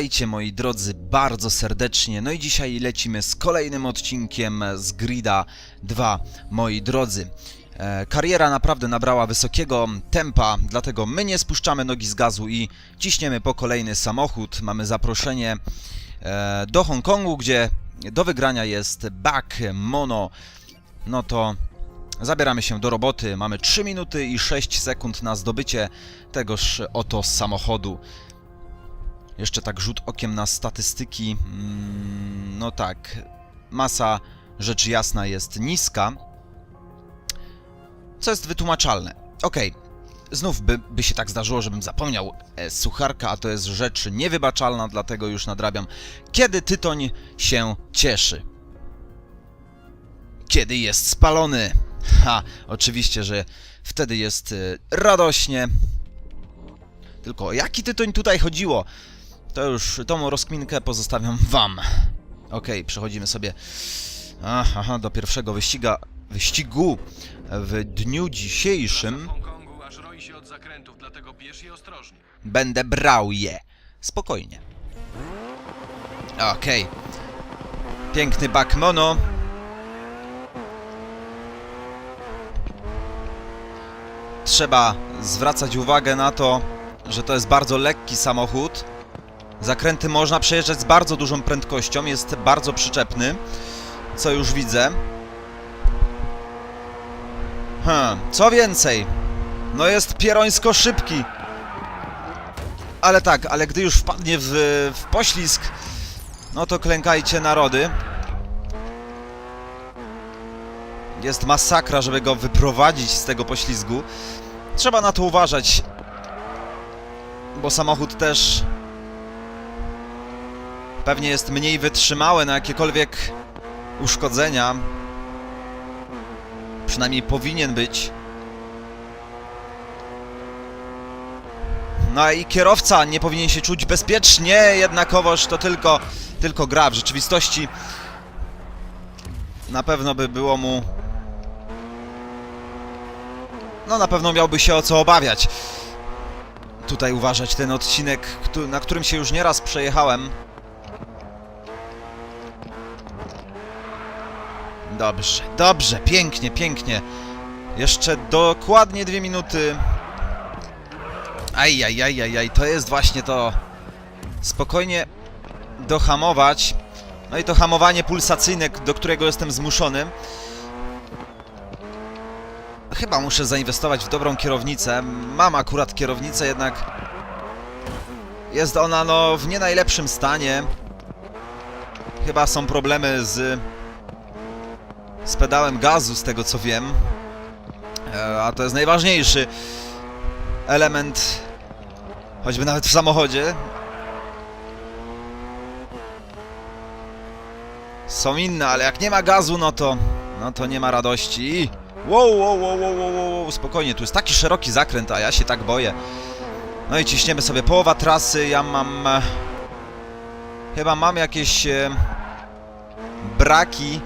Witajcie moi drodzy bardzo serdecznie. No i dzisiaj lecimy z kolejnym odcinkiem z Grida 2. Moi drodzy, e, kariera naprawdę nabrała wysokiego tempa, dlatego my nie spuszczamy nogi z gazu i ciśniemy po kolejny samochód. Mamy zaproszenie e, do Hongkongu, gdzie do wygrania jest Back Mono. No to Zabieramy się do roboty. Mamy 3 minuty i 6 sekund na zdobycie tegoż oto samochodu. Jeszcze tak rzut okiem na statystyki. Mm, No tak, masa rzecz jasna jest niska, co jest wytłumaczalne. Okej, znów by, by się tak zdarzyło, żebym zapomniał e, sucharka, a to jest rzecz niewybaczalna, dlatego już nadrabiam. Kiedy tytoń się cieszy? Kiedy jest spalony? Ha, oczywiście, że wtedy jest e, radośnie. Tylko o jaki tytoń tutaj chodziło? To już tą rozkminkę pozostawiam wam. Okej, przechodzimy sobie aha, do pierwszego wyściga, wyścigu w dniu dzisiejszym. Zakrętów. Będę brał je. Spokojnie. Okej. Piękny bak mono. Trzeba zwracać uwagę na to, że to jest bardzo lekki samochód. Zakręty można przejeżdżać z bardzo dużą prędkością, jest bardzo przyczepny, co już widzę. Hmm, co więcej, no jest pierońsko szybki. Ale tak, ale gdy już wpadnie w, w poślizg, no to klękajcie narody. Jest masakra, żeby go wyprowadzić z tego poślizgu. Trzeba na to uważać, bo samochód też pewnie jest mniej wytrzymały na jakiekolwiek uszkodzenia. Przynajmniej powinien być. No i kierowca nie powinien się czuć bezpiecznie, jednakowoż to tylko, tylko gra. W rzeczywistości na pewno by było mu... No na pewno miałby się o co obawiać. Tutaj uważać ten odcinek, na którym się już nieraz przejechałem. Dobrze, dobrze, pięknie, pięknie. Jeszcze dokładnie dwie minuty. Ajajajajaj, to jest właśnie to. Spokojnie dohamować. No i to hamowanie pulsacyjne, do którego jestem zmuszony. Chyba muszę zainwestować w dobrą kierownicę. Mam akurat kierownicę, jednak jest ona no w nie najlepszym stanie. Chyba są problemy z z pedałem gazu, z tego co wiem. E, A to jest najważniejszy element, choćby nawet w samochodzie. Są inne, ale jak nie ma gazu, no to, no to nie ma radości. Wow, wow, wow, wow, wow, wow, spokojnie, tu jest taki szeroki zakręt, a ja się tak boję. No i ciśniemy sobie połowa trasy, ja mam... e, Chyba mam jakieś e, braki.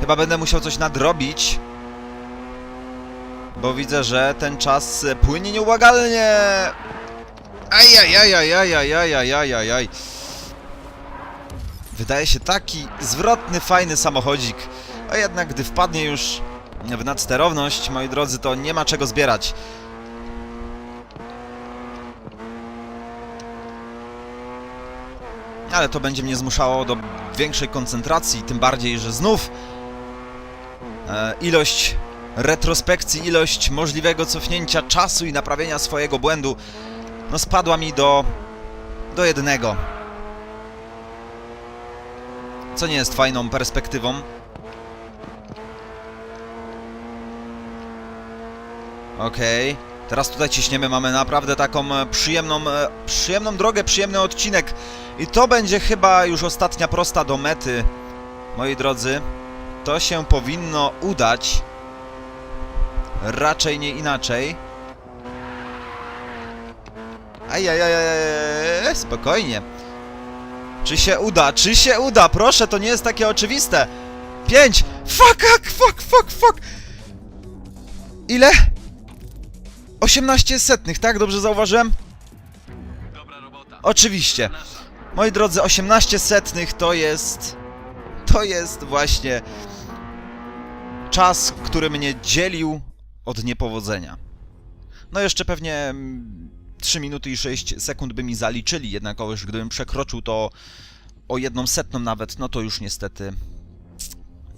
Chyba będę musiał coś nadrobić. Bo widzę, że ten czas e, płynie nieubłagalnie. Ajajajajajajajajajajaj. Wydaje się taki zwrotny, fajny samochodzik. A jednak gdy wpadnie już w nadsterowność, moi drodzy, to nie ma czego zbierać. Ale to będzie mnie zmuszało do większej koncentracji, tym bardziej, że znów ilość retrospekcji, ilość możliwego cofnięcia czasu i naprawienia swojego błędu no spadła mi do do jednego. Co nie jest fajną perspektywą. Okej. Teraz tutaj ciśniemy, mamy naprawdę taką e, przyjemną, e, przyjemną drogę, przyjemny odcinek. I to będzie chyba już ostatnia prosta do mety, moi drodzy. To się powinno udać. Raczej nie inaczej. Ajajajaj, spokojnie. Czy się uda? Czy się uda? Proszę, to nie jest takie oczywiste. Pięć! Fuck, fuck, fuck, fuck, fuck! Ile? 18 setnych, tak? Dobrze zauważyłem? Dobra robota. Oczywiście. Moi drodzy, 18 setnych to jest... To jest właśnie czas, który mnie dzielił od niepowodzenia. No jeszcze pewnie mm, 3 minuty i 6 sekund by mi zaliczyli, jednakowoż gdybym przekroczył to o jedną setną nawet, no to już niestety...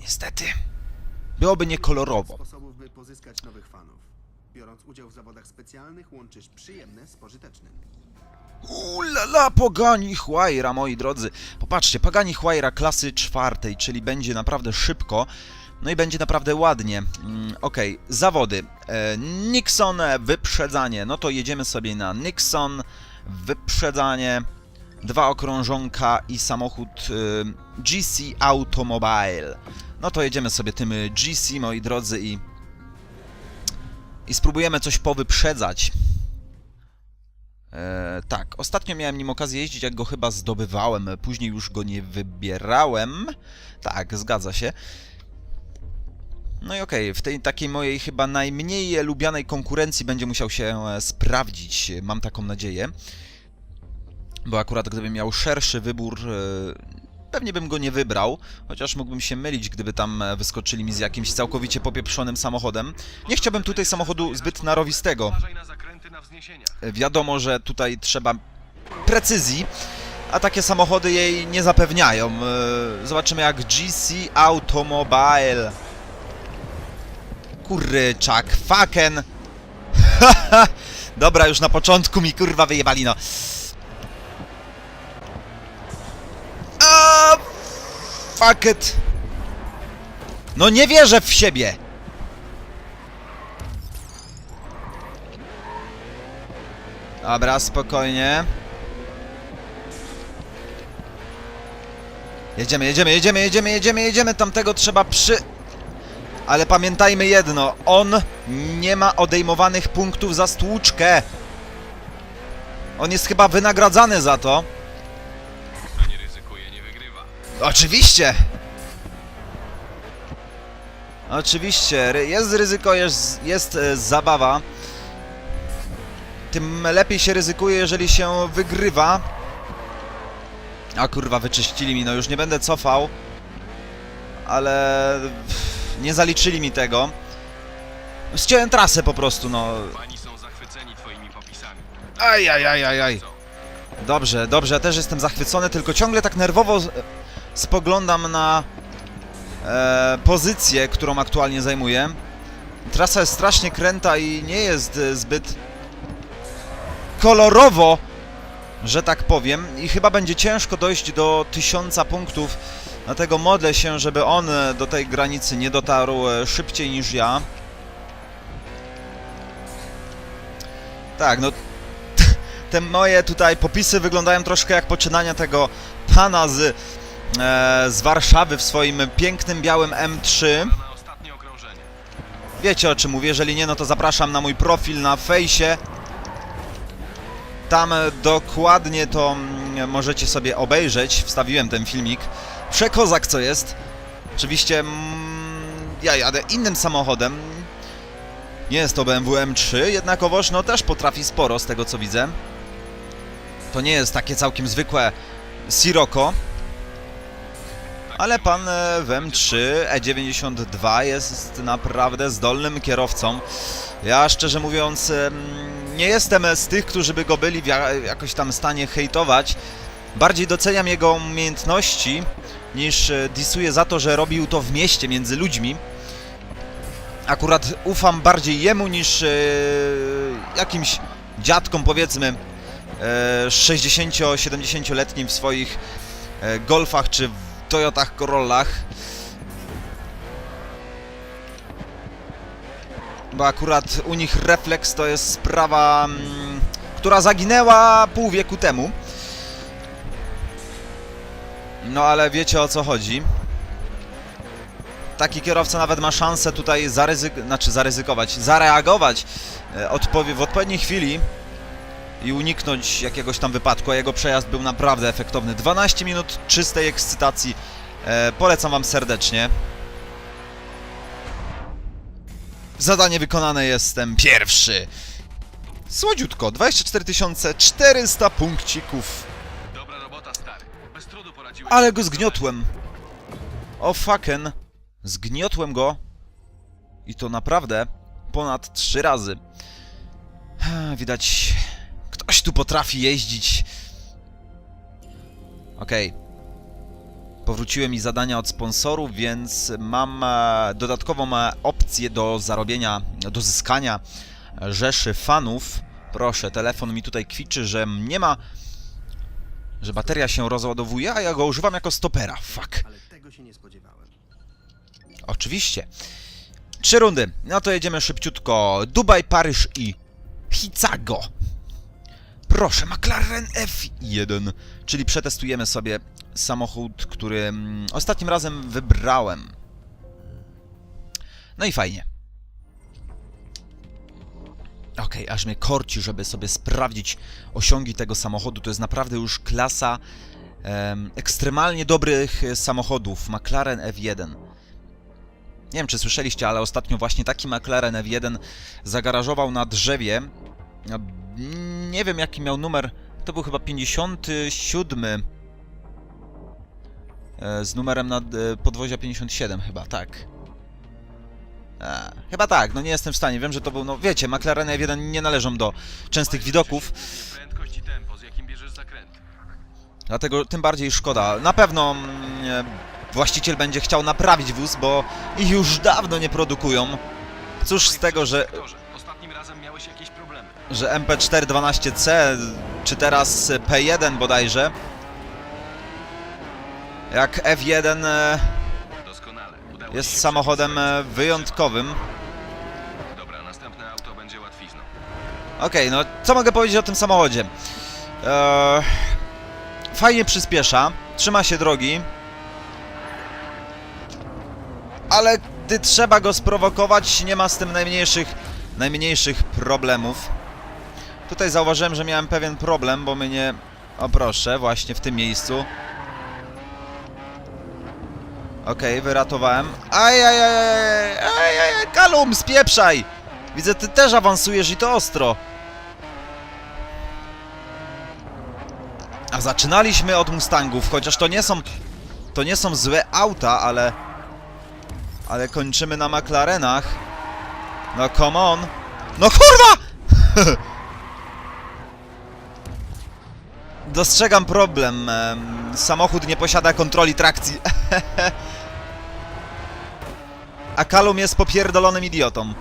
Niestety... Byłoby niekolorowo. sposobów, by pozyskać nowych fanów. Biorąc udział w zawodach specjalnych, łączysz przyjemne z pożytecznym. Ulala, Pagani Huayra, moi drodzy. Popatrzcie, Pagani Huayra klasy czwartej, czyli będzie naprawdę szybko. No i będzie naprawdę ładnie. Mm, Okej, zawody. E, Nixon, wyprzedzanie. No to jedziemy sobie na Nixon, wyprzedzanie. Dwa okrążonka i samochód e, GC Automobile. No to jedziemy sobie tym e, GC, moi drodzy, i... I spróbujemy coś powyprzedzać. E, tak, ostatnio miałem nim okazję jeździć, jak go chyba zdobywałem, później już go nie wybierałem. Tak, zgadza się. No i okej, w tej takiej mojej chyba najmniej lubianej konkurencji będzie musiał się e, sprawdzić, mam taką nadzieję. Bo akurat gdybym miał szerszy wybór, e, pewnie bym go nie wybrał, chociaż mógłbym się mylić, gdyby tam wyskoczyli mi z jakimś całkowicie popieprzonym samochodem. Nie chciałbym tutaj samochodu zbyt narowistego. Wiadomo, że tutaj trzeba precyzji, a takie samochody jej nie zapewniają. Yy, Zobaczymy jak GC Automobile. Kurczak, fucken. Dobra, już na początku mi kurwa wyjebali, no. Fuck it. No nie wierzę w siebie. Dobra, spokojnie. Jedziemy, jedziemy, jedziemy, jedziemy, jedziemy, jedziemy. Tamtego trzeba przy... Ale pamiętajmy jedno. On nie ma odejmowanych punktów za stłuczkę. On jest chyba wynagradzany za to. Kto nie ryzykuje, nie wygrywa. Oczywiście! Oczywiście, jest ryzyko, jest, jest e, zabawa. Tym lepiej się ryzykuje, jeżeli się wygrywa. A kurwa, wyczyścili mi, no już nie będę cofał. Ale... Nie zaliczyli mi tego. Ściąłem trasę po prostu, no. Fani są zachwyceni twoimi popisami. Aj, aj, aj, aj, aj. Dobrze, dobrze, ja też jestem zachwycony, tylko ciągle tak nerwowo spoglądam na e, pozycję, którą aktualnie zajmuję. Trasa jest strasznie kręta i nie jest e, zbyt kolorowo, że tak powiem. I chyba będzie ciężko dojść do tysiąca punktów, dlatego modlę się, żeby on do tej granicy nie dotarł e, szybciej niż ja. Tak, no te moje tutaj popisy wyglądają troszkę jak poczynania tego pana z, e, z Warszawy w swoim pięknym białym M3. Pora na ostatnie okrążenie. Wiecie o czym mówię, jeżeli nie, no to zapraszam na mój profil na fejsie. Tam dokładnie to mm, możecie sobie obejrzeć, wstawiłem ten filmik. Przekozak co jest. Oczywiście mm, ja jadę innym samochodem. Nie jest to BMW M3, jednakowoż no też potrafi sporo z tego co widzę. To nie jest takie całkiem zwykłe Sirocco. Ale pan e, w M3 E92 jest naprawdę zdolnym kierowcą. Ja szczerze mówiąc nie jestem z tych, którzy by go byli w ja- jakoś tam stanie hejtować. Bardziej doceniam jego umiejętności niż e, disuję za to, że robił to w mieście między ludźmi. Akurat ufam bardziej jemu niż e, jakimś dziadkom powiedzmy e, 60-70-letnim w swoich e, golfach czy Toyotach Corollach. Bo akurat u nich refleks to jest sprawa, mm, która zaginęła pół wieku temu. No ale wiecie o co chodzi. Taki kierowca nawet ma szansę tutaj zaryzyk... znaczy zaryzykować, zareagować e, w odpowiedniej chwili i uniknąć jakiegoś tam wypadku, a jego przejazd był naprawdę efektowny. 12 minut czystej ekscytacji. E, polecam Wam serdecznie. Zadanie wykonane, jestem pierwszy. Słodziutko, 24 400 punkcików. Dobra robota, stary. Bez trudu poradziłeś. Ale go zgniotłem. O fucking. Zgniotłem go. I to naprawdę ponad trzy razy. Widać, ktoś tu potrafi jeździć. Okej. Powróciły mi zadania od sponsorów, więc mam e, dodatkową e, opcję do zarobienia, do zyskania rzeszy fanów. Proszę, telefon mi tutaj kwiczy, że nie ma że bateria się rozładowuje, a ja go używam jako stopera. Fuck. Ale tego się nie spodziewałem. Oczywiście. Trzy rundy. No to jedziemy szybciutko. Dubaj, Paryż i Chicago. Proszę, McLaren F1. Czyli przetestujemy sobie samochód, który mm, ostatnim razem wybrałem. No i fajnie. Okej, aż mnie korci, żeby sobie sprawdzić osiągi tego samochodu. To jest naprawdę już klasa em, ekstremalnie dobrych e, samochodów. McLaren F1. Nie wiem, czy słyszeliście, ale ostatnio właśnie taki McLaren F1 zagarażował na drzewie. Nie wiem, jaki miał numer. To był chyba 57. e, Z numerem na e, podwozia 57 chyba, tak. A, chyba tak, no nie jestem w stanie. Wiem, że to był, no wiecie, McLaren F1 nie należą do częstych widoków. Dlatego tym bardziej szkoda. Na pewno mm, e, właściciel będzie chciał naprawić wóz, bo ich już dawno nie produkują. Cóż z tego, że, że MP4 12C, czy teraz P1 bodajże, jak F1 e, jest samochodem e, wyjątkowym. Dobra, następne auto będzie łatwizną. Okej, no co mogę powiedzieć o tym samochodzie? Eee, fajnie przyspiesza, trzyma się drogi, ale gdy trzeba go sprowokować, nie ma z tym najmniejszych, najmniejszych problemów. Tutaj zauważyłem, że miałem pewien problem, bo mnie... O proszę, właśnie w tym miejscu. Okej, wyratowałem. Ajajaj, ajajaj, Kalum, spieprzaj! Widzę, ty też awansujesz i to ostro. A zaczynaliśmy od Mustangów, chociaż to nie są... To nie są złe auta, ale... Ale kończymy na McLarenach. No come on. No kurwa! Dostrzegam problem. em, Samochód nie posiada kontroli trakcji. A Kalum jest popierdolonym idiotą.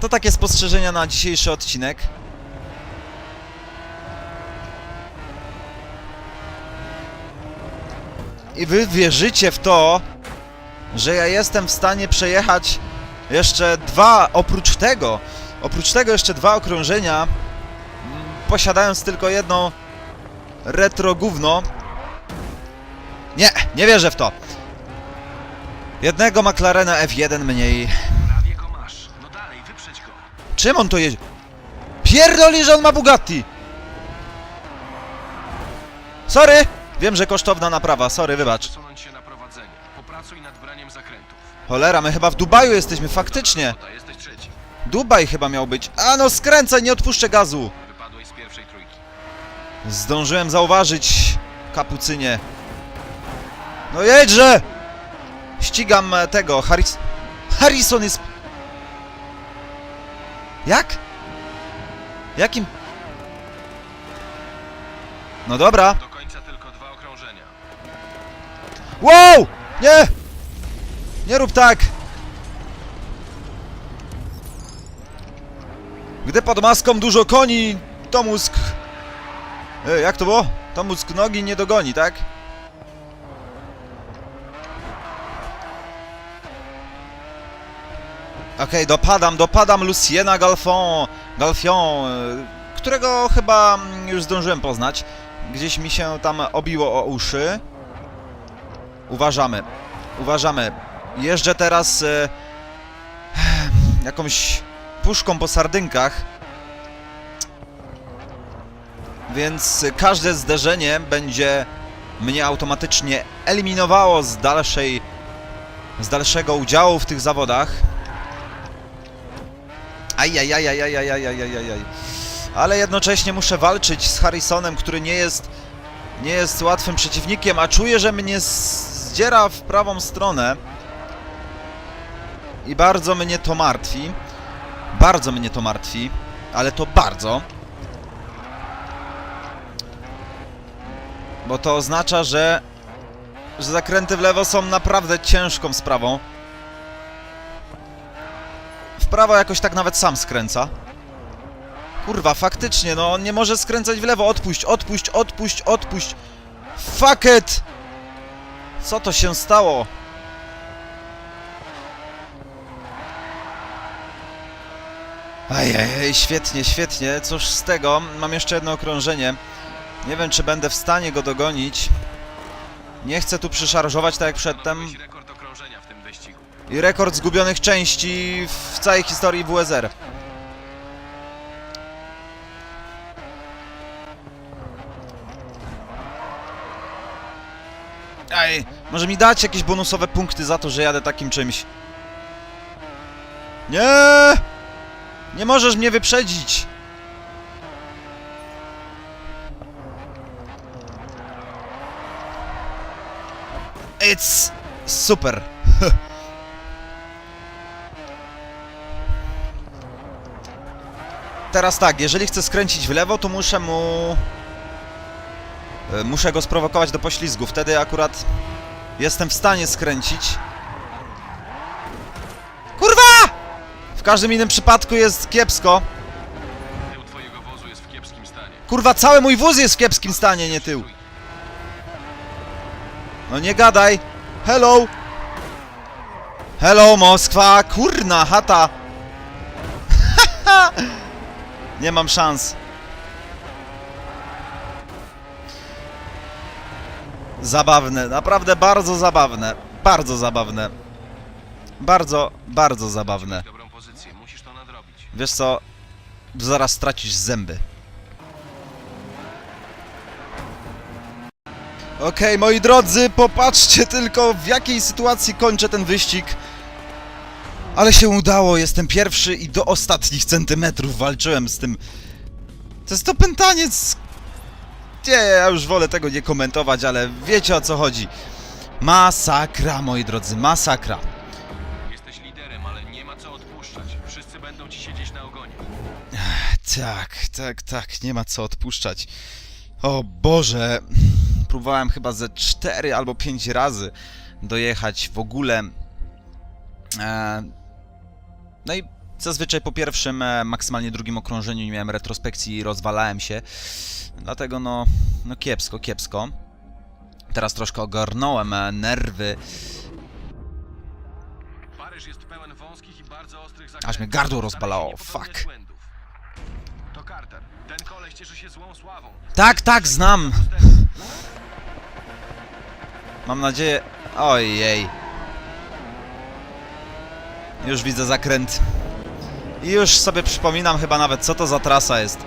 To takie spostrzeżenia na dzisiejszy odcinek. I wy wierzycie w to, że ja jestem w stanie przejechać jeszcze dwa, oprócz tego, oprócz tego jeszcze dwa okrążenia, posiadając tylko jedno retro gówno. Nie, nie wierzę w to. Jednego McLarena F1 mniej. Prawie go masz. No dalej, wyprzedź go. Czym on to jedzie? Pierdoli, że on ma Bugatti! Sorry! Wiem, że kosztowna naprawa, sorry, wybacz. Przesunąć się na prowadzenie. Popracuj nad braniem zakrętów. Cholera, my chyba w Dubaju jesteśmy, faktycznie. Robota, jesteś trzeci. Dubaj chyba miał być. A no skręcaj, nie odpuszczę gazu! Zdążyłem zauważyć, kapucynie. No jedźże! Ścigam tego, Harris... Harrison jest... Jak? Jakim... No dobra. Do końca tylko dwa okrążenia. Wow! Nie! Nie rób tak! Gdy pod maską dużo koni, to mózg... E, jak to było? To mózg nogi nie dogoni, tak? Okej, dopadam, dopadam Luciena Galfon, Galfion, e, którego chyba mm, już zdążyłem poznać. Gdzieś mi się tam obiło o uszy. Uważamy. Uważamy. Jeżdżę teraz e, jakąś puszką po sardynkach. Więc każde zderzenie będzie mnie automatycznie eliminowało z dalszej z dalszego udziału w tych zawodach. Ajajajajajajajajajaj. Ale jednocześnie muszę walczyć z Harrisonem, który nie jest nie jest łatwym przeciwnikiem, a czuję, że mnie zdziera w prawą stronę. I bardzo mnie to martwi. Bardzo mnie to martwi, ale to bardzo. Bo to oznacza, że, że zakręty w lewo są naprawdę ciężką sprawą. W prawo jakoś tak nawet sam skręca. Kurwa, faktycznie, no on nie może skręcać w lewo. Odpuść, odpuść, odpuść, odpuść. Fuck it! Co to się stało? Ajajaj, świetnie, świetnie. Cóż z tego? Mam jeszcze jedno okrążenie. Nie wiem, czy będę w stanie go dogonić. Nie chcę tu przyszarżować tak jak przedtem. I rekord zgubionych części w całej historii WSR. Ej, może mi dać jakieś bonusowe punkty za to, że jadę takim czymś? Nie! Nie możesz mnie wyprzedzić! It's super! Teraz tak, jeżeli chcę skręcić w lewo, to muszę mu... e, Muszę go sprowokować do poślizgu. Wtedy akurat jestem w stanie skręcić. Kurwa! W każdym innym przypadku jest kiepsko. Tył twojego wozu jest w kiepskim stanie. Kurwa, cały mój wóz jest w kiepskim stanie, nie tył. No nie gadaj. Hello! Hello, Moskwa! Kurna, chata! nie mam szans. Zabawne, naprawdę bardzo zabawne. Bardzo zabawne. Bardzo, bardzo zabawne. Wiesz co? Zaraz stracisz zęby. Okej, moi drodzy, popatrzcie tylko w jakiej sytuacji kończę ten wyścig. Ale się udało, jestem pierwszy i do ostatnich centymetrów walczyłem z tym. To jest to pętaniec. Nie, ja już wolę tego nie komentować, ale wiecie o co chodzi. Masakra, moi drodzy, masakra. Jesteś liderem, ale nie ma co odpuszczać. Wszyscy będą ci siedzieć na ogonie. Tak, tak, tak, nie ma co odpuszczać. O Boże, próbowałem chyba ze 4 albo 5 razy dojechać w ogóle. E, no i zazwyczaj po pierwszym, e, maksymalnie drugim okrążeniu nie miałem retrospekcji i rozwalałem się. Dlatego no, no kiepsko, kiepsko. Teraz troszkę ogarnąłem e, nerwy. Paryż jest pełen wąskich i bardzo ostrych zakrętów. Aż mnie gardło rozbalało, fuck. błędów. To Carter. Ten koleś cieszy się złą sławą. Tak, tak, znam. Mam nadzieję... Ojej. Już widzę zakręt. I już sobie przypominam chyba nawet, co to za trasa jest.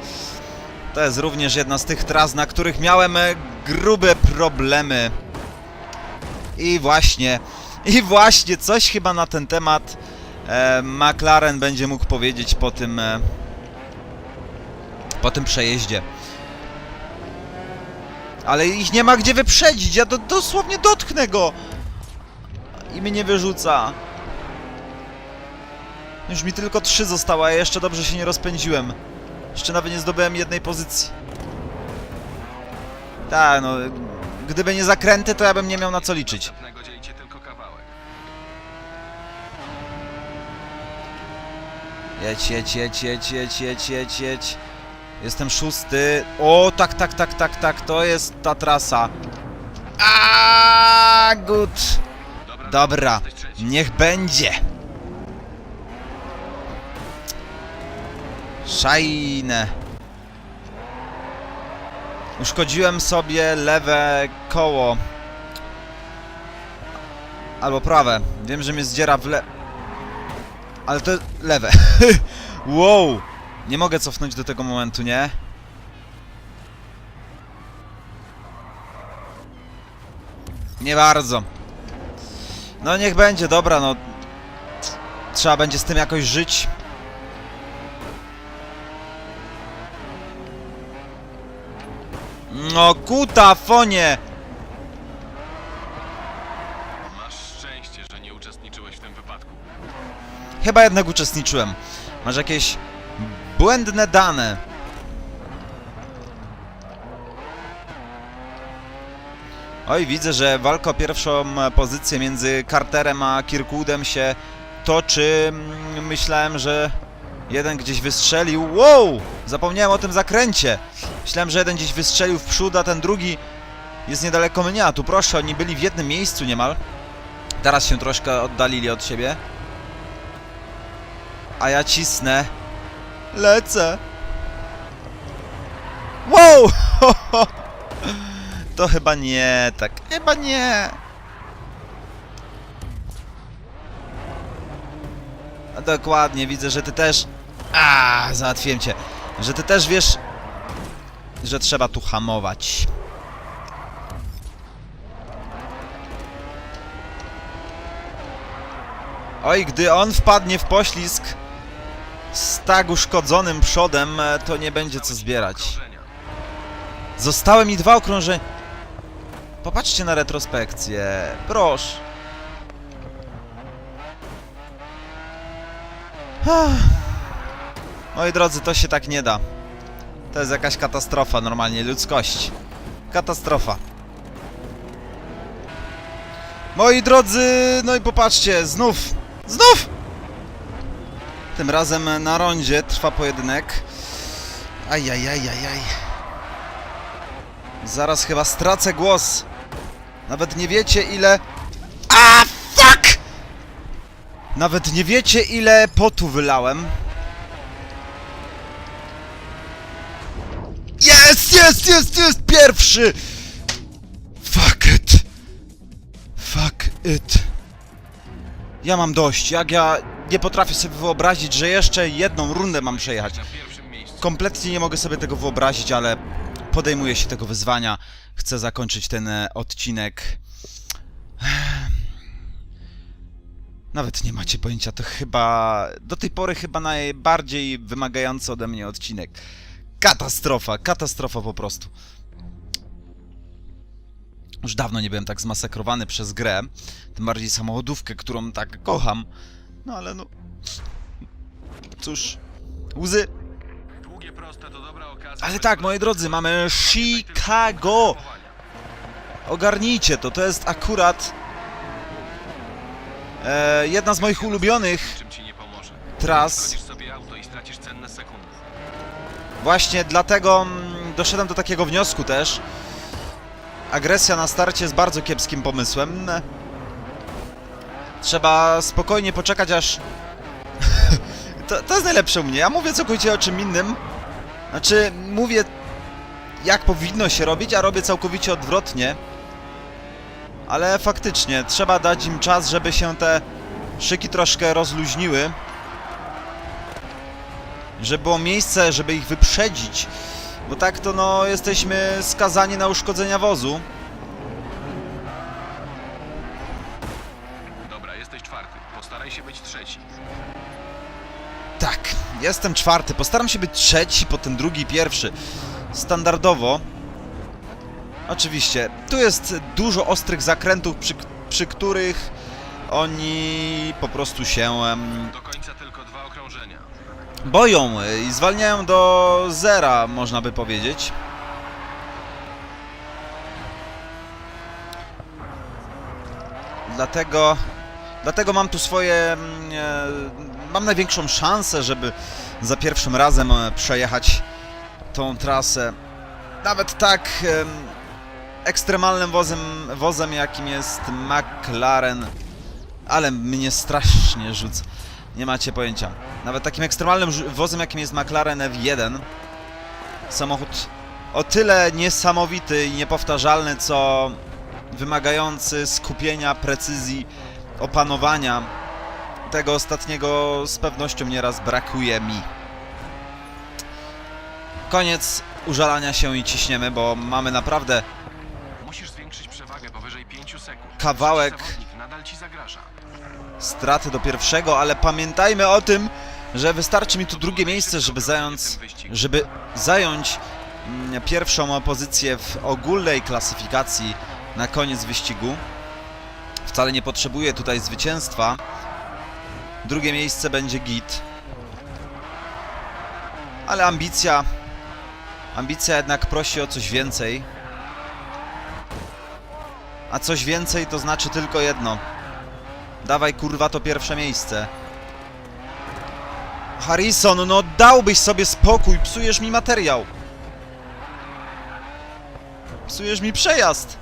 To jest również jedna z tych tras, na których miałem e, grube problemy. I właśnie, i właśnie, coś chyba na ten temat e, McLaren będzie mógł powiedzieć po tym... E, po tym przejeździe. Ale ich nie ma gdzie wyprzedzić, ja do, dosłownie dotknę go! I mnie wyrzuca. Już mi tylko trzy zostało, a ja jeszcze dobrze się nie rozpędziłem. Jeszcze nawet nie zdobyłem jednej pozycji. Tak, no... Gdyby nie zakręty, to ja bym nie miał na co liczyć. Jedź, jedź, jedź, jedź, jedź, jedź, jedź, jedź. Jestem szósty. O, tak, tak, tak, tak, tak, to jest ta trasa. A, good. Dobra, niech będzie. Szajne. Uszkodziłem sobie lewe koło. Albo prawe. Wiem, że mnie zdziera w le... Ale to lewe. wow. Nie mogę cofnąć do tego momentu, nie? Nie bardzo. No niech będzie, dobra, no. Trzeba będzie z tym jakoś żyć. No kuta, fonie! Masz szczęście, że nie uczestniczyłeś w tym wypadku. Chyba jednak uczestniczyłem. Masz jakieś błędne dane. Oj, widzę, że walka o pierwszą e, pozycję między Carterem a Kirkwoodem się toczy. Mm, Myślałem, że jeden gdzieś wystrzelił. Wow! Zapomniałem o tym zakręcie. Myślałem, że jeden gdzieś wystrzelił w przód, a ten drugi jest niedaleko mnie. A tu proszę, oni byli w jednym miejscu niemal. Teraz się troszkę oddalili od siebie. A ja cisnę. Lecę. Wow! To chyba nie, tak. Chyba nie. A dokładnie, widzę, że ty też... A, załatwiłem cię. Że ty też wiesz, że trzeba tu hamować. Oj, gdy on wpadnie w poślizg z tak uszkodzonym przodem, e, to nie będzie co zbierać. Zostały mi dwa okrążenia. Popatrzcie na retrospekcję. Proszę. Moi drodzy, to się tak nie da. To jest jakaś katastrofa normalnie, ludzkość. Katastrofa. Moi drodzy, no i popatrzcie, znów, znów! Tym razem na rondzie trwa pojedynek. Ajajajajaj. Zaraz chyba stracę głos. Nawet nie wiecie ile... A fuck! Nawet nie wiecie ile potu wylałem. Jest, jest, jest, jest! Pierwszy! Fuck it! Fuck it. Ja mam dość. Jak ja nie potrafię sobie wyobrazić, że jeszcze jedną rundę mam przejechać. Kompletnie nie mogę sobie tego wyobrazić, ale podejmuję się tego wyzwania. Chcę zakończyć ten e, odcinek. Nawet nie macie pojęcia, to chyba do tej pory chyba najbardziej wymagający ode mnie odcinek. Katastrofa, katastrofa po prostu. Już dawno nie byłem tak zmasakrowany przez grę, tym bardziej samochodówkę, którą tak kocham. No ale no... Cóż, łzy Długie proste to dobra okazja. ale tak, moi drodzy, mamy Chicago! Ogarnijcie to, to jest akurat e, jedna z moich ulubionych tras. Właśnie dlatego mm, doszedłem do takiego wniosku też. Agresja na starcie jest bardzo kiepskim pomysłem. Trzeba spokojnie poczekać aż... to, to jest najlepsze u mnie. Ja mówię całkowicie o czym innym. Znaczy, mówię jak powinno się robić, a robię całkowicie odwrotnie. Ale faktycznie, trzeba dać im czas, żeby się te szyki troszkę rozluźniły. Żeby było miejsce, żeby ich wyprzedzić. Bo tak to no, jesteśmy skazani na uszkodzenia wozu. Dobra, jesteś czwarty. Postaraj się być trzeci. Tak, jestem czwarty. Postaram się być trzeci, potem drugi, pierwszy. Standardowo. Oczywiście, tu jest dużo ostrych zakrętów, przy, przy których oni po prostu się em, Do końca tylko dwa okrążenia. boją i zwalniają do zera, można by powiedzieć. Dlatego, dlatego mam tu swoje, mm, e, mam największą szansę, żeby za pierwszym razem e, przejechać tą trasę. Nawet tak em, ekstremalnym wozem, wozem jakim jest McLaren, ale mnie strasznie rzuca. Nie macie pojęcia. Nawet takim ekstremalnym wozem, jakim jest McLaren F1. Samochód o tyle niesamowity i niepowtarzalny, co wymagający skupienia, precyzji, opanowania. Tego ostatniego z pewnością nieraz brakuje mi. Koniec użalania się i ciśniemy, bo mamy naprawdę Musisz zwiększyć przewagę powyżej 5 sekund. Kawałek. Trzeci zawodnik nadal ci zagraża. straty do pierwszego, ale pamiętajmy o tym, że wystarczy mi tu drugie miejsce, żeby zająć, żeby zająć mm, pierwszą pozycję w ogólnej klasyfikacji na koniec wyścigu. Wcale nie potrzebuję tutaj zwycięstwa. Drugie miejsce będzie git. Ale ambicja... Ambicja jednak prosi o coś więcej. A coś więcej to znaczy tylko jedno. Dawaj kurwa to pierwsze miejsce. Harrison, no dałbyś sobie spokój, psujesz mi materiał. Psujesz mi przejazd.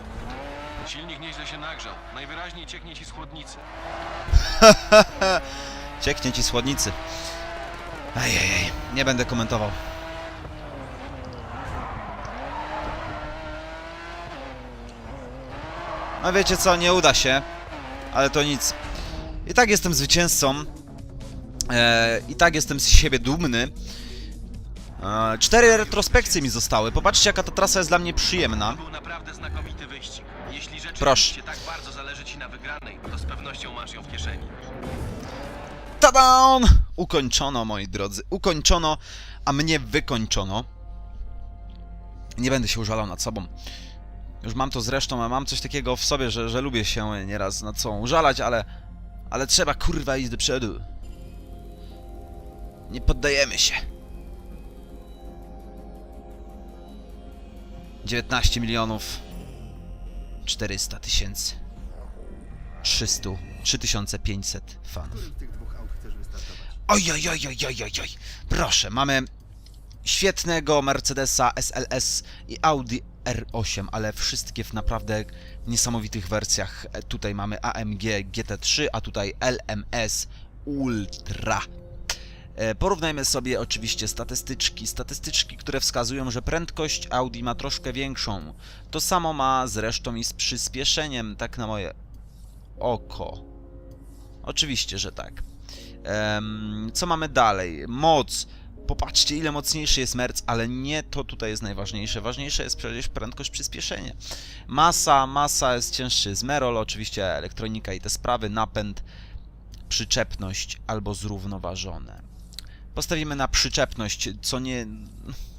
Silnik nieźle się nagrzał. Najwyraźniej cieknie ci z chłodnicy. Cieknie ci słodnicy. Ajajaj, nie będę komentował. No wiecie co, nie uda się, ale to nic. I tak jestem zwycięzcą. E, I tak jestem z siebie dumny. E, cztery retrospekcje mi zostały. Popatrzcie, jaka ta trasa jest dla mnie przyjemna. To był naprawdę znakomity wyścig. Jeśli Proszę. tak bardzo zależy ci na wygranej, to z pewnością masz ją w kieszeni. Tada! Ukończono, moi drodzy. Ukończono, a mnie wykończono. Nie będę się użalał nad sobą. Już mam to zresztą, a mam coś takiego w sobie, że, że lubię się nieraz nad sobą użalać, ale... Ale trzeba kurwa iść do przodu. Nie poddajemy się. 19 milionów 400 tysięcy 300 3500 fanów. Oj, oj, oj, oj, oj, oj. Proszę, mamy świetnego Mercedesa SLS i Audi R8, ale wszystkie w naprawdę niesamowitych wersjach. E, Tutaj mamy AMG GT3, a tutaj LMS Ultra. E, Porównajmy sobie oczywiście statystyczki. Statystyczki, które wskazują, że prędkość Audi ma troszkę większą. To samo ma zresztą i z przyspieszeniem, tak na moje oko. Oczywiście, że tak. Co mamy dalej? Moc. Popatrzcie, ile mocniejszy jest Merc, ale nie to tutaj jest najważniejsze. Ważniejsze jest przecież prędkość, przyspieszenie. Masa, masa jest cięższy z Merol, oczywiście elektronika i te sprawy, napęd, przyczepność albo zrównoważone. Postawimy na przyczepność, co nie...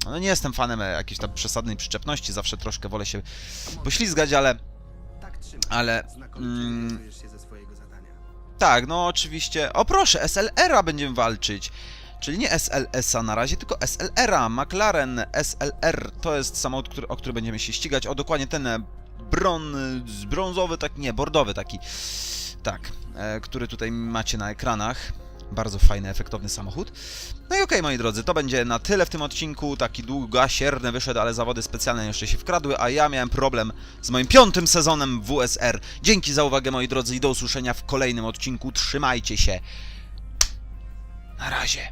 No nie jestem fanem jakiejś tam przesadnej przyczepności, zawsze troszkę wolę się poślizgać, ale... Tak. Ale... Mm, tak, no oczywiście. O proszę, SLR-a będziemy walczyć. Czyli nie SLS-a na razie, tylko SLR-a. McLaren SLR to jest samochód, który, o który będziemy się ścigać. O dokładnie ten e, bron, brązowy, taki, nie, bordowy taki. Tak, e, który tutaj macie na ekranach. Bardzo fajny, efektowny samochód. No i okej, moi drodzy, to będzie na tyle w tym odcinku. Taki długasierny wyszedł, ale zawody specjalne jeszcze się wkradły, a ja miałem problem z moim piątym sezonem WSR. Dzięki za uwagę, moi drodzy, i do usłyszenia w kolejnym odcinku. Trzymajcie się. Na razie.